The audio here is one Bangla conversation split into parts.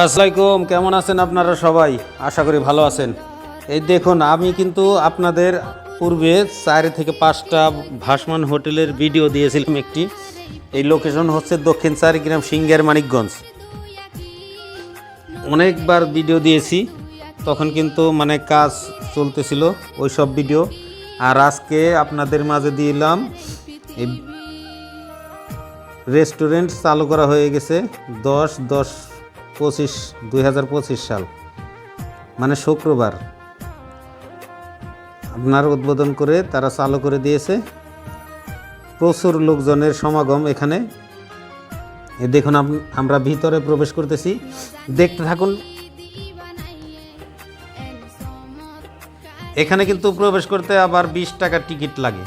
আসসালামাইকুম কেমন আছেন আপনারা সবাই? আশা করি ভালো আছেন। এই দেখুন, আমি কিন্তু আপনাদের পূর্বে চার থেকে পাঁচটা ভাসমান হোটেলের ভিডিও দিয়েছিলাম একটি। এই লোকেশন হচ্ছে দক্ষিণ চারিগ্রাম সিঙ্গার মানিকগঞ্জ। অনেকবার ভিডিও দিয়েছি, তখন কিন্তু মানে কাজ চলতেছিল ওই সব ভিডিও। আর আজকে আপনাদের মাঝে দিলাম রেস্টুরেন্ট চালু করা হয়ে গেছে দশ দশ পঁচিশ, দুই সাল মানে শুক্রবার। আপনার উদ্বোধন করে তারা চালু করে দিয়েছে। প্রচুর লোকজনের সমাগম এখানে। দেখুন আমরা ভিতরে প্রবেশ করতেছি। দেখতে থাকুন। এখানে কিন্তু প্রবেশ করতে আবার বিশ টাকার টিকিট লাগে।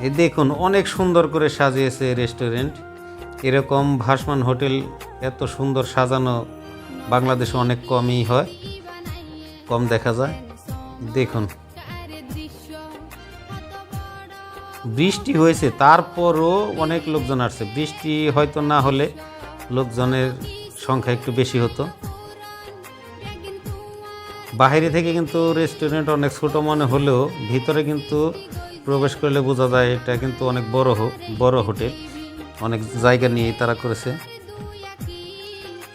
এই দেখুন, অনেক সুন্দর করে সাজিয়েছে রেস্টুরেন্ট এরকম ভাসমান হোটেল, এত সুন্দর সাজানো বাংলাদেশে অনেক কমই হয়। কম দেখা যায়। দেখুন। বৃষ্টি হয়েছে, তারপরও অনেক লোকজন আসছে। বৃষ্টি হয়তো না হলে লোকজনের সংখ্যা একটু বেশি হতো। বাইরে থেকে কিন্তু রেস্টুরেন্ট অনেক ছোট মনে হলেও ভিতরে কিন্তু প্রবেশ করলে বোঝা যায় এটা কিন্তু অনেক বড় বড় হোটেল। অনেক জায়গা নিয়ে তারা করেছে।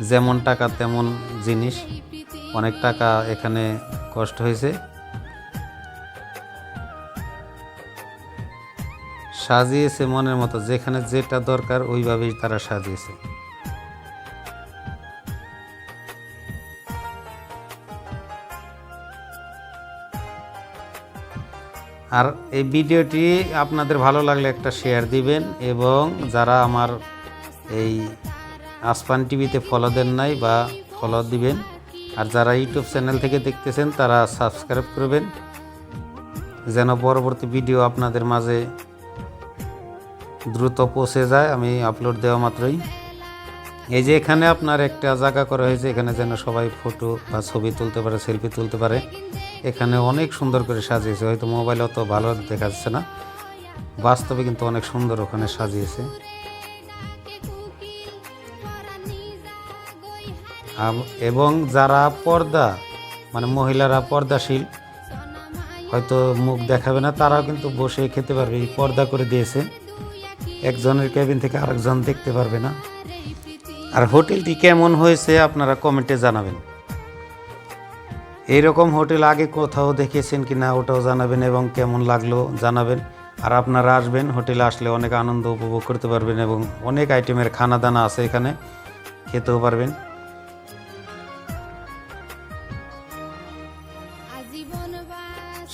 যেমন টাকা, তেমন জিনিস। অনেক টাকা এখানে কষ্ট হয়েছে। সাজিয়েছে মনের মতো। যেখানে যেটা দরকার, ওইভাবেই তারা সাজিয়েছে। আর এই ভিডিওটি আপনাদের ভালো লাগলে একটা শেয়ার দিবেন এবং যারা আমার এই আসপান টিভিতে ফলো দেন নাই বা ফলো দিবেন, আর যারা ইউটিউব চ্যানেল থেকে দেখতেছেন, তারা সাবস্ক্রাইব করবেন, যেন পরবর্তী ভিডিও আপনাদের মাঝে দ্রুত পৌঁছে যায়। আমি আপলোড দেওয়া মাত্রই। এই যে এখানে আপনার একটা জায়গা করা হয়েছে, এখানে যেন সবাই ফটো বা ছবি তুলতে পারে সেলফি তুলতে পারে। এখানে অনেক সুন্দর করে সাজিয়েছে, হয়তো মোবাইল অত ভালো দেখা যাচ্ছে না। বাস্তবে কিন্তু অনেক সুন্দর ওখানে সাজিয়েছে। এবং যারা পর্দা মানে মহিলারা পর্দাশীল, হয়তো মুখ দেখাবে না, তারাও কিন্তু বসে খেতে পারবে পর্দা করে দিয়েছে। একজনের কেবিন থেকে আরেকজন দেখতে পারবে না। আর হোটেলটি কেমন হয়েছে আপনারা কমেন্টে জানাবেন। এইরকম হোটেল আগে কোথাও দেখেছেন কি না ওটাও জানাবেন এবং কেমন লাগল জানাবেন। আর আপনারা আসবেন, হোটেলে আসলে অনেক আনন্দ উপভোগ করতে পারবেন এবং অনেক আইটেমের খানা দানা আছে এখানে, খেতেও পারবেন।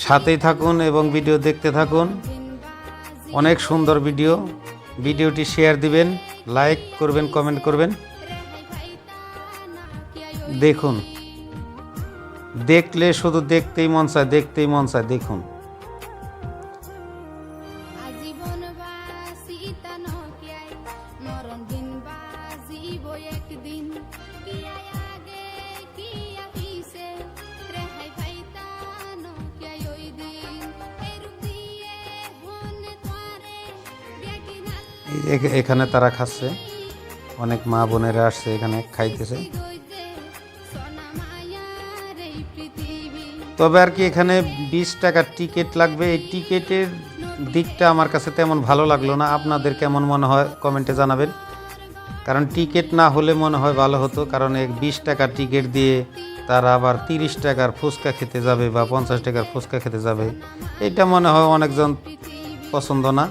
সাথেই থাকুন এবং ভিডিও দেখতে থাকুন। অনেক সুন্দর ভিডিও। ভিডিওটি শেয়ার দিবেন, লাইক করবেন, কমেন্ট করবেন। দেখুন। দেখলে শুধু দেখতেই মন চায় দেখতেই মন চায় দেখুন। এখানে তারা খাচ্ছে। অনেক মা বোনেরা আসছে এখানে খাইতেছে। তবে আর কি এখানে বিশ টাকার টিকিট লাগবে। এই টিকিটের দিকটা আমার কাছে তেমন ভালো লাগল না। আপনাদের কেমন মনে হয় কমেন্টে জানাবেন। কারণ টিকিট না হলে মনে হয় ভালো হতো। কারণ এই বিশ টাকার টিকিট দিয়ে তারা আবার তিরিশ টাকার ফুচকা খেতে যাবে বা পঞ্চাশ টাকার ফুচকা খেতে যাবে। এটা মনে হয় অনেকজন পছন্দ না।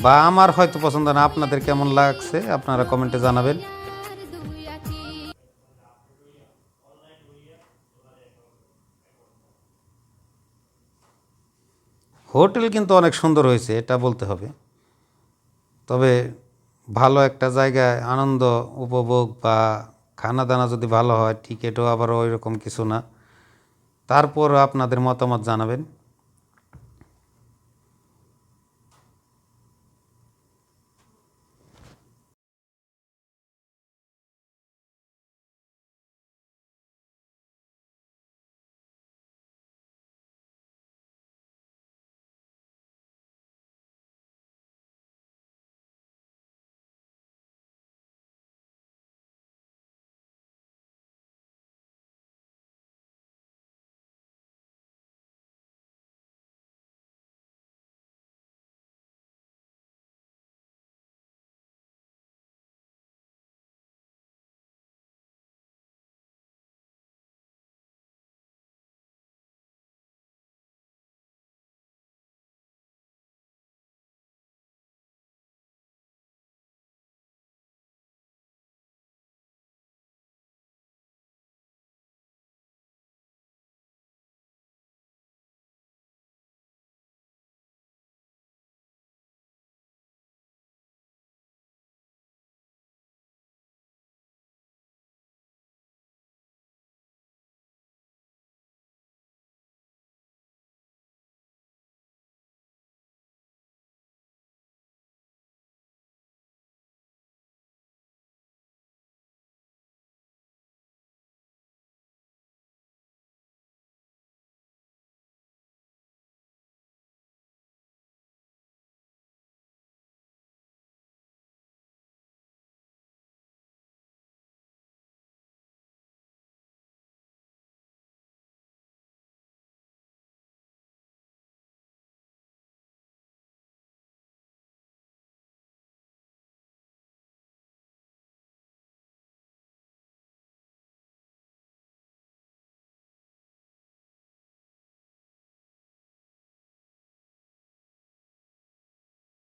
বা আমার হয়তো পছন্দ না। আপনাদের কেমন লাগছে আপনারা কমেন্টে জানাবেন। হোটেল কিন্তু অনেক সুন্দর হয়েছে, এটা বলতে হবে। তবে ভালো একটা জায়গায় আনন্দ উপভোগ বা খানা দানা যদি ভালো হয়, টিকিটও আবার ওই রকম কিছু না। তারপর আপনাদের মতামত জানাবেন।